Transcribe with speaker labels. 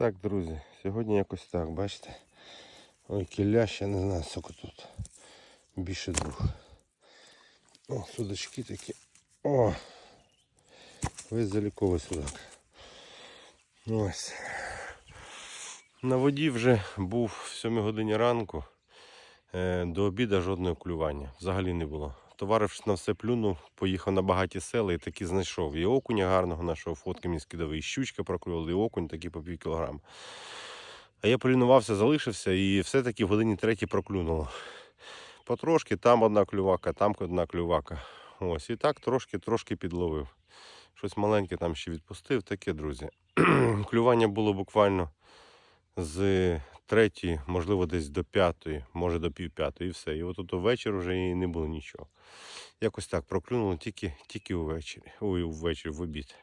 Speaker 1: Так, друзі, сьогодні якось так, бачите? Ой, кілля ще не знаю, скільки тут. Більше двох. О, судачки такі. О! Весь заліковий судак. Ось. На воді вже був в 7 годині ранку. Е, До обіду жодного клювання. Взагалі не було. Товариш на все плюнув, поїхав на багаті села і таки знайшов. І окуня гарного нашого, фотки мені скидав, і щучка проклювала, і окунь такий по пів кілограма. А я полінувався, залишився і все-таки в годині третій проклюнуло. Потрошки там одна клювака, там одна клювака. Ось, і так трошки-трошки підловив. Щось маленьке там ще відпустив, таке, друзі. Клювання було буквально з третьої, можливо, десь до п'ятої, може до пів п'ятої, і все. І от тут ввечері вже і не було нічого. Якось так проклюнуло тільки, тільки увечері. Ой, ввечері в обід.